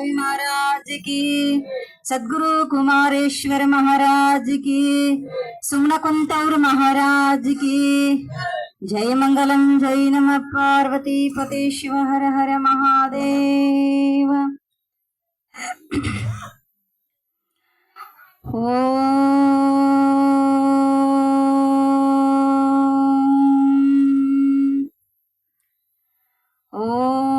महाराज की। सद्गुरु कुमारेश्वर महाराज की। सुमन कुंतौर महाराज की। जय मंगलम जय नम, पार्वती पते शिव, हर हर महादेव। ॐ ॐ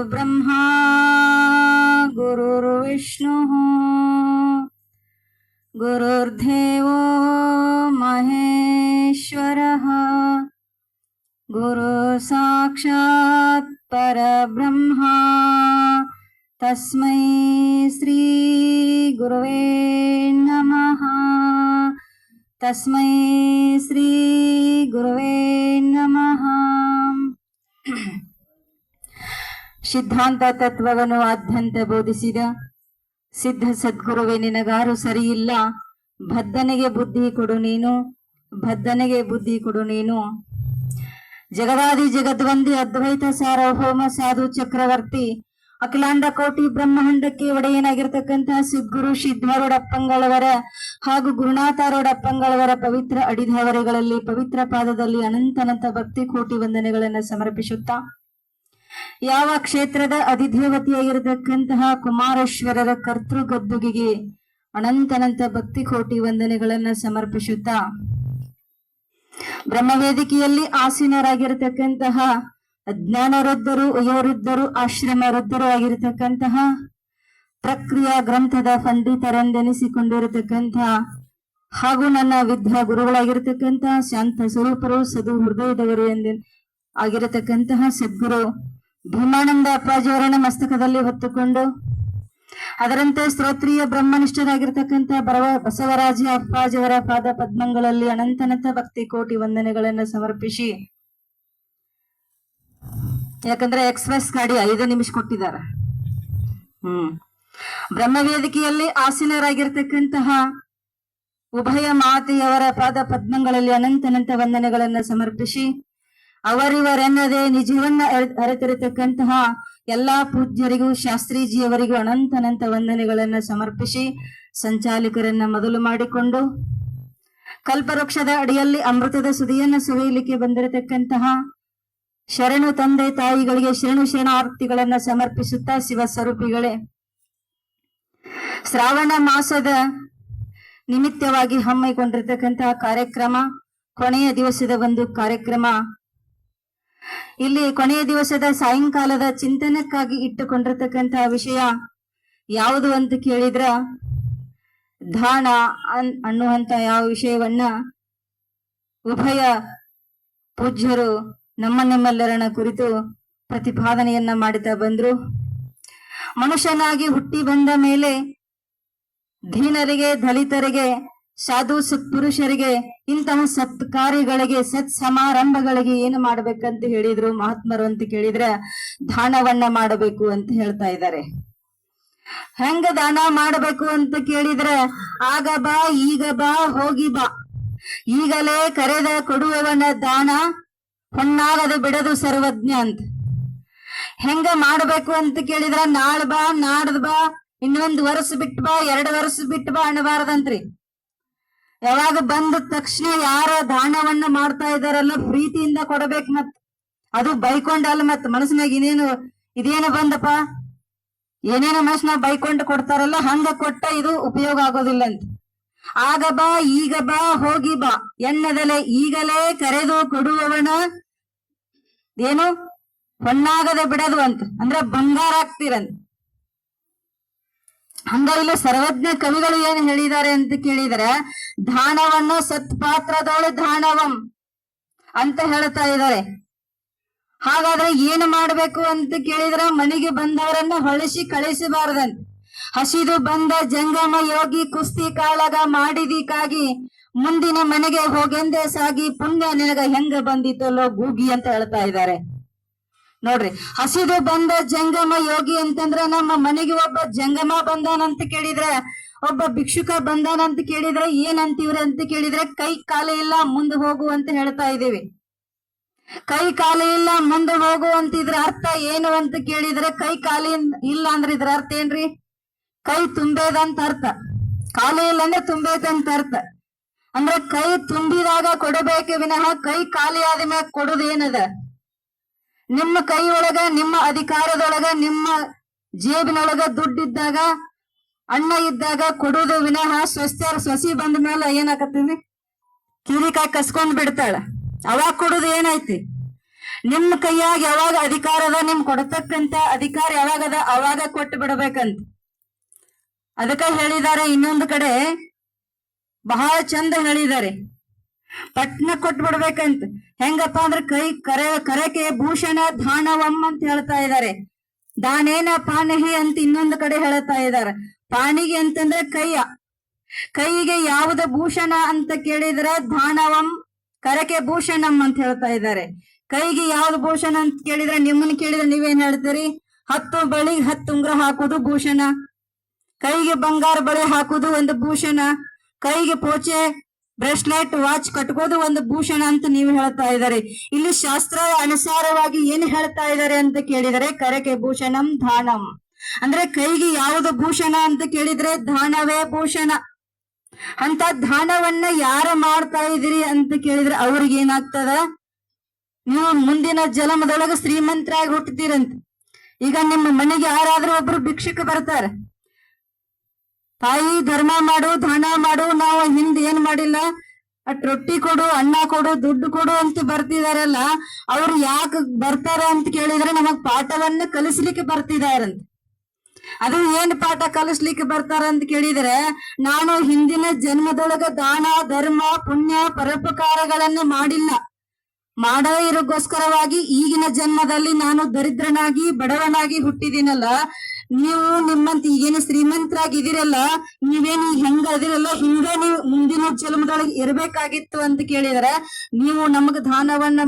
गुरुर्ब्रह्मा गुरुर्देव महेश्वर। गुरु साक्षात् परब्रह्मा। तस्मै श्रीगुरुवे नमः। तस्मै श्रीगुरुवे नमः। ಸಿದ್ಧಾಂತ ತತ್ವವನ್ನು ಆದ್ಯಂತ ಬೋಧಿಸಿದ ಸಿದ್ಧ ಸದ್ಗುರುವೆ, ನಿನಗಾರು ಸರಿಯಿಲ್ಲ. ಬದ್ಧನಿಗೆ ಬುದ್ಧಿ ಕೊಡು ನೀನು ಬದ್ಧನಿಗೆ ಬುದ್ಧಿ ಕೊಡು ನೀನು. ಜಗದಾದಿ ಜಗದ್ವಂದಿ ಅದ್ವೈತ ಸಾರ್ವಭೌಮ ಸಾಧು ಚಕ್ರವರ್ತಿ, ಅಖಿಲಾಂಡ ಕೋಟಿ ಬ್ರಹ್ಮಾಂಡಕ್ಕೆ ಒಡೆಯನಾಗಿರ್ತಕ್ಕಂತಹ ಸಿದ್ಗುರು ಸಿದ್ಧರೋಡಪ್ಪಂಗಳವರ ಹಾಗೂ ಗುರುನಾಥಾರೂಢಪ್ಪಂಗಳವರ ಪವಿತ್ರ ಅಡಿಧಾವರೆಗಳಲ್ಲಿ ಪವಿತ್ರ ಪಾದದಲ್ಲಿ ಅನಂತನಂತ ಭಕ್ತಿ ಕೋಟಿ ವಂದನೆಗಳನ್ನು ಸಮರ್ಪಿಸುತ್ತಾ ಯಾವ ಕ್ಷೇತ್ರದ ಅಧಿದೇವತೆಯಾಗಿರತಕ್ಕಂತಹ ಕುಮಾರೇಶ್ವರರ ಕರ್ತೃ ಗದ್ದುಗೆಗೆ ಅನಂತನಂತ ಭಕ್ತಿ ಕೋಟಿ ವಂದನೆಗಳನ್ನ ಸಮರ್ಪಿಸುತ್ತಾ? ಬ್ರಹ್ಮವೇದಿಕೆಯಲ್ಲಿ ಆಸೀನರಾಗಿರತಕ್ಕಂತಹ ಅಜ್ಞಾನ ವೃದ್ಧರು ವಯೋವೃದ್ಧರು ಆಶ್ರಮ ವೃದ್ಧರು ಆಗಿರತಕ್ಕಂತಹ ಪ್ರಕ್ರಿಯಾ ಗ್ರಂಥದ ಪಂಡಿತರೆಂದೆನಿಸಿಕೊಂಡಿರತಕ್ಕಂತಹ ಹಾಗೂ ನನ್ನ ವಿದ್ಯಾ ಗುರುಗಳಾಗಿರತಕ್ಕಂತಹ ಶಾಂತ ಸ್ವರೂಪರು, ಸದು ಹೃದಯದವರು ಎಂದ ಆಗಿರತಕ್ಕಂತಹ ಸದ್ಗುರು ಭೀಮಾನಂದ ಅಪ್ಪಾಜಿಯವರನ್ನ ಮಸ್ತಕದಲ್ಲಿ ಹೊತ್ತುಕೊಂಡು ಅದರಂತೆ ಸ್ತೋತ್ರೀಯ ಬ್ರಹ್ಮನಿಷ್ಠರಾಗಿರ್ತಕ್ಕಂಥ ಬರವ ಬಸವರಾಜ ಅಪ್ಪಾಜಿಯವರ ಪಾದ ಪದ್ಮಗಳಲ್ಲಿ ಅನಂತನಂತ ಭಕ್ತಿ ಕೋಟಿ ವಂದನೆಗಳನ್ನ ಸಮರ್ಪಿಸಿ. ಯಾಕಂದ್ರೆ ಎಕ್ಸ್ಪ್ರೆಸ್ ಗಾಡಿ ಐದು ನಿಮಿಷ ಕೊಟ್ಟಿದ್ದಾರೆ. ಹ್ಮ್. ಬ್ರಹ್ಮವೇದಿಕೆಯಲ್ಲಿ ಆಸೀನರಾಗಿರ್ತಕ್ಕಂತಹ ಉಭಯ ಮಾತೆಯವರ ಪಾದ ಪದ್ಮಗಳಲ್ಲಿ ಅನಂತನಂತ ವಂದನೆಗಳನ್ನ ಸಮರ್ಪಿಸಿ. ಅವರಿವರೆನ್ನದೆ ನಿಜವನ್ನ ಅರೆತಿರತಕ್ಕಂತಹ ಎಲ್ಲಾ ಪೂಜ್ಯರಿಗೂ, ಶಾಸ್ತ್ರೀಜಿಯವರಿಗೂ ಅನಂತನಂತ ವಂದನೆಗಳನ್ನ ಸಮರ್ಪಿಸಿ ಸಂಚಾಲಕರನ್ನ ಮೊದಲು ಮಾಡಿಕೊಂಡು ಕಲ್ಪವೃಕ್ಷದ ಅಡಿಯಲ್ಲಿ ಅಮೃತದ ಸುದಿಯನ್ನ ಸವಿಯಲಿಕ್ಕೆ ಬಂದಿರತಕ್ಕಂತಹ ಶರಣು ತಂದೆ ತಾಯಿಗಳಿಗೆ ಶರಣು ಶರಣಾರ್ಥಿಗಳನ್ನ ಸಮರ್ಪಿಸುತ್ತಾ ಶಿವ ಸ್ವರೂಪಿಗಳೇ, ಶ್ರಾವಣ ಮಾಸದ ನಿಮಿತ್ತವಾಗಿ ಹಮ್ಮಿಕೊಂಡಿರ್ತಕ್ಕಂತಹ ಕಾರ್ಯಕ್ರಮ, ಕೊನೆಯ ದಿವಸದ ಒಂದು ಕಾರ್ಯಕ್ರಮ ಇಲ್ಲಿ ಕೊನೆಯ ದಿವಸದ ಸಾಯಂಕಾಲದ ಚಿಂತನಕ್ಕಾಗಿ ಇಟ್ಟುಕೊಂಡಿರ್ತಕ್ಕಂತಹ ವಿಷಯ ಯಾವುದು ಅಂತ ಕೇಳಿದ್ರ ದಾನ ಅನ್- ಅನ್ನುವಂತ ಯಾವ ವಿಷಯವನ್ನ ಉಭಯ ಪೂಜ್ಯರು ನಮ್ಮ ನಿಮ್ಮೆಲ್ಲರನ್ನ ಕುರಿತು ಪ್ರತಿಪಾದನೆಯನ್ನ ಮಾಡುತ್ತಾ ಬಂದ್ರು. ಮನುಷ್ಯನಾಗಿ ಹುಟ್ಟಿ ಬಂದ ಮೇಲೆ ಧೀನರಿಗೆ ದಲಿತರಿಗೆ ಸಾಧು ಸತ್ಪುರುಷರಿಗೆ, ಇಂತಹ ಸತ್ಕಾರ್ಯಗಳಿಗೆ, ಸತ್ ಸಮಾರಂಭಗಳಿಗೆ ಏನು ಮಾಡ್ಬೇಕಂತ ಹೇಳಿದ್ರು ಮಹಾತ್ಮರು ಅಂತ ಕೇಳಿದ್ರೆ, ದಾನವನ್ನ ಮಾಡಬೇಕು ಅಂತ ಹೇಳ್ತಾ ಇದ್ದಾರೆ. ಹೆಂಗ ದಾನ ಮಾಡಬೇಕು ಅಂತ ಕೇಳಿದ್ರೆ, ಆಗ ಬಾ, ಈಗ ಬಾ, ಹೋಗಿ ಬಾ. ಈಗಲೇ ಕರೆದ ಕೊಡುವವನ ದಾನ ಹೊಣ್ಣಾಗದು ಬಿಡದು ಸರ್ವಜ್ಞ ಅಂತ. ಹೆಂಗ ಮಾಡಬೇಕು ಅಂತ ಕೇಳಿದ್ರ, ನಾಳೆ ಬಾ, ನಾಡ್ದ ಬಾ, ಇನ್ನೊಂದ್ ವರ್ಷ ಬಿಟ್ಟು ಬಾ, ಎರಡು ವರ್ಷ ಬಿಟ್ಟು ಬಾ ಅನ್ನಬಾರದಂತ್ರಿ. ಯಾವಾಗ ಬಂದ ತಕ್ಷಣ ಯಾರ ದಾನವನ್ನ ಮಾಡ್ತಾ ಇದಾರಲ್ಲ ಪ್ರೀತಿಯಿಂದ ಕೊಡಬೇಕು ಮತ್ ಅದು ಬೈಕೊಂಡಲ್ಲ ಮತ್ ಮನಸ್ಸಿನಾಗ ಇನ್ನೇನು, ಇದೇನು ಬಂದಪ್ಪ? ಏನೇನೋ ಮನಸ್ಸಿನಾಗ ಬೈಕೊಂಡು ಕೊಡ್ತಾರಲ್ಲ, ಹಂಗ ಕೊಟ್ಟ ಇದು ಉಪಯೋಗ ಆಗೋದಿಲ್ಲ ಅಂತ. ಆಗ ಬಾ, ಈಗ ಬಾ, ಹೋಗಿ ಬಾ. ಎನ್ನದಲೆ, ಈಗಲೇ ಕರೆದು ಕೊಡುವವನ ಏನು? ಹೊಣ್ಣಾಗದೆ ಬಿಡದು ಅಂತ. ಅಂದ್ರೆ ಬಂಗಾರ ಆಗ್ತಿರಂತ ಹಂಗ ಇಲ್ಲಿ ಸರ್ವಜ್ಞ ಕವಿಗಳು ಏನ್ ಹೇಳಿದ್ದಾರೆ ಅಂತ ಕೇಳಿದರೆ ದಾನವನ್ನು ಸತ್ಪಾತ್ರದೊಳು ದಾನವಂ ಅಂತ ಹೇಳ್ತಾ ಇದ್ದಾರೆ. ಹಾಗಾದ್ರೆ ಏನು ಮಾಡ್ಬೇಕು ಅಂತ ಕೇಳಿದ್ರೆ, ಮನೆಗೆ ಬಂದವರನ್ನ ಹೊಳಿಸಿ ಕಳಿಸಬಾರದಂತ ಹಸಿದು ಬಂದ ಜಂಗಮ ಯೋಗಿ ಕುಸ್ತಿ ಕಾಳಗ ಮಾಡಿದಿಕ್ಕಾಗಿ ಮುಂದಿನ ಮನೆಗೆ ಹೋಗೆಂದೇ ಸಾಗಿ ಪುಣ್ಯ ನಿನಗ ಹೆಂಗ ಬಂದಿತ್ತಲ್ಲೋ ಗೂಗಿ ಅಂತ ಹೇಳ್ತಾ ಇದ್ದಾರೆ. ನೋಡ್ರಿ, ಹಸಿದು ಬಂದ ಜಂಗಮ ಯೋಗಿ ಅಂತಂದ್ರೆ ನಮ್ಮ ಮನೆಗೆ ಒಬ್ಬ ಜಂಗಮ ಬಂದಾನಂತ ಕೇಳಿದ್ರೆ, ಒಬ್ಬ ಭಿಕ್ಷುಕ ಬಂದಾನಂತ ಕೇಳಿದ್ರೆ ಏನ್ ಅಂತೀವ್ರಿ ಅಂತ ಕೇಳಿದ್ರೆ, ಕೈ ಕಾಲ ಇಲ್ಲ ಮುಂದೆ ಹೋಗು ಅಂತ ಹೇಳ್ತಾ ಇದೀವಿ ಕೈ ಕಾಲ ಇಲ್ಲ ಮುಂದೆ ಹೋಗು ಅಂತ ಇದ್ರ ಅರ್ಥ ಏನು ಅಂತ ಕೇಳಿದ್ರೆ, ಕೈ ಕಾಲ ಇಲ್ಲ ಅಂದ್ರೆ ಇದ್ರ ಅರ್ಥ ಏನ್ರಿ? ಕೈ ತುಂಬೇದಂತ ಅರ್ಥ. ಕಾಲ ಇಲ್ಲ ಅಂದ್ರೆ ತುಂಬೇದಂತ ಅರ್ಥ. ಅಂದ್ರೆ ಕೈ ತುಂಬಿದಾಗ ಕೊಡಬೇಕೆ ವಿನಃ ಕೈ ಖಾಲಿ ಆದ ಮ್ಯಾಗ ಕೊಡೋದು ಏನದ? ನಿಮ್ಮ ಕೈ ಒಳಗ ನಿಮ್ಮ ಅಧಿಕಾರದೊಳಗ, ನಿಮ್ಮ ಜೇಬಿನೊಳಗ ದುಡ್ಡಿದ್ದಾಗ, ಅಣ್ಣ ಇದ್ದಾಗ ಕೊಡೋದು ವಿನಃ ಸ್ವಸ್ತ್ಯರ ಸೊಸಿ ಬಂದ ಮೇಲೆ ಏನಾಕತ್ತೀವಿ? ಕಿರಿಕಾಯಿ ಕಸ್ಕೊಂಡ್ ಬಿಡ್ತಾಳ. ಅವಾಗ ಕೊಡುದು ಏನೈತಿ? ನಿಮ್ಮ ಕೈಯಾಗ ಯಾವಾಗ ಅಧಿಕಾರ ಅದ ನಿಮ್ ಕೊಡತಕ್ಕಂತ ಅಧಿಕಾರ ಯಾವಾಗದ ಅವಾಗ ಕೊಟ್ಟು ಬಿಡಬೇಕಂತ. ಅದಕ್ಕ ಹೇಳಿದ್ದಾರೆ ಇನ್ನೊಂದು ಕಡೆ, ಬಹಳ ಚಂದ ಹೇಳಿದ್ದಾರೆ ಪಟ್ನ ಕೊಟ್ಟು ಬಿಡ್ಬೇಕಂತ ಹೆಂಗಪ್ಪ ಅಂದ್ರೆ ಕೈ ಕರೆ ಕರಕೆ ಭೂಷಣ ದಾನವಂ ಅಂತ ಹೇಳ್ತಾ ಇದ್ದಾರೆ ದಾನೇನ ಪಾನಹಿ ಅಂತ ಇನ್ನೊಂದು ಕಡೆ ಹೇಳ್ತಾ ಇದ್ದಾರೆ ಪಾಣಿಗೆ ಅಂತಂದ್ರೆ ಕೈಯ. ಕೈಗೆ ಯಾವುದ ಭೂಷಣ ಅಂತ ಕೇಳಿದ್ರೆ ದಾನವಂ ಕರಕೆ ಭೂಷಣಂ ಅಂತ ಹೇಳ್ತಾ ಇದ್ದಾರೆ ಕೈಗೆ ಯಾವ್ದು ಭೂಷಣ ಅಂತ ಕೇಳಿದ್ರೆ ನಿಮ್ಮನ್ನ ಕೇಳಿದ್ರೆ ನೀವೇನ್ ಹೇಳ್ತೀರಿ? ಹತ್ತು ಬಳಿ ಹತ್ತು ಉಂಗ್ರ ಹಾಕೋದು ಭೂಷಣ. ಕೈಗೆ ಬಂಗಾರ ಬಳೆ ಹಾಕೋದು ಒಂದು ಭೂಷಣ. ಕೈಗೆ ಪೋಚೆ ಬ್ರೇಸ್ಲೆಟ್ ವಾಚ್ ಕಟ್ಕೋದು ಒಂದು ಭೂಷಣ ಅಂತ ನೀವು ಹೇಳ್ತಾ ಇದ್ದಾರೆ. ಇಲ್ಲಿ ಶಾಸ್ತ್ರ ಅನುಸಾರವಾಗಿ ಏನ್ ಹೇಳ್ತಾ ಇದ್ದಾರೆ ಅಂತ ಕೇಳಿದರೆ ಕರೆಕೆ ಭೂಷಣಂ ದಾನಂ ಅಂದ್ರೆ ಕೈಗೆ ಯಾವುದು ಭೂಷಣ ಅಂತ ಕೇಳಿದ್ರೆ ದಾನವೇ ಭೂಷಣ. ಅಂತ ದಾನವನ್ನ ಯಾರು ಮಾಡ್ತಾ ಇದ್ರಿ ಅಂತ ಕೇಳಿದ್ರೆ ಅವ್ರಿಗೆ ಏನಾಗ್ತದ? ನೀವು ಮುಂದಿನ ಜನ್ಮದೊಳಗ ಶ್ರೀಮಂತರಾಗಿ ಹುಟ್ಟತೀರಂತ ಈಗ ನಿಮ್ಮ ಮನೆಗೆ ಯಾರಾದ್ರೂ ಒಬ್ರು ಭಿಕ್ಷಕ ಬರ್ತಾರೆ. ತಾಯಿ ಧರ್ಮ ಮಾಡು ದಾನ ಮಾಡು, ನಾವು ಹಿಂದ್ ಏನ್ ಮಾಡಿಲ್ಲ? ಅಟ್ ರೊಟ್ಟಿ ಕೊಡು, ಅನ್ನ ಕೊಡು, ದುಡ್ಡು ಕೊಡು ಅಂತ ಬರ್ತಿದಾರಲ್ಲ, ಅವ್ರು ಯಾಕೆ ಬರ್ತಾರ ಅಂತ ಕೇಳಿದ್ರೆ ನಮಗ್ ಪಾಠವನ್ನ ಕಲಿಸ್ಲಿಕ್ಕೆ ಬರ್ತಿದಾರಂತ. ಅದು ಏನ್ ಪಾಠ ಕಲಿಸ್ಲಿಕ್ಕೆ ಬರ್ತಾರ ಅಂತ ಕೇಳಿದ್ರೆ, ನಾನು ಹಿಂದಿನ ಜನ್ಮದೊಳಗ ದಾನ, ಧರ್ಮ, ಪುಣ್ಯ, ಪರೋಪಕಾರಗಳನ್ನ ಮಾಡಿಲ್ಲ. ಮಾಡೋ ಇರೋಗೋಸ್ಕರವಾಗಿ ಈಗಿನ ಜನ್ಮದಲ್ಲಿ ನಾನು ದರಿದ್ರನಾಗಿ, ಬಡವನಾಗಿ ಹುಟ್ಟಿದಿನಲ್ಲ ನೀವು ನಿಮ್ಮಂತ ಈಗೇನು ಶ್ರೀಮಂತರಾಗಿದ್ದೀರಲ್ಲ, ನೀವೇನು ಹೆಂಗ ಅದಿರಲ್ಲ ಹಿಂಗ ನೀವು ಮುಂದಿನ ಜನ್ಮದೊಳಗೆ ಇರ್ಬೇಕಾಗಿತ್ತು ಅಂತ ಕೇಳಿದ್ರೆ, ನೀವು ನಮಗ ದಾನವನ್ನ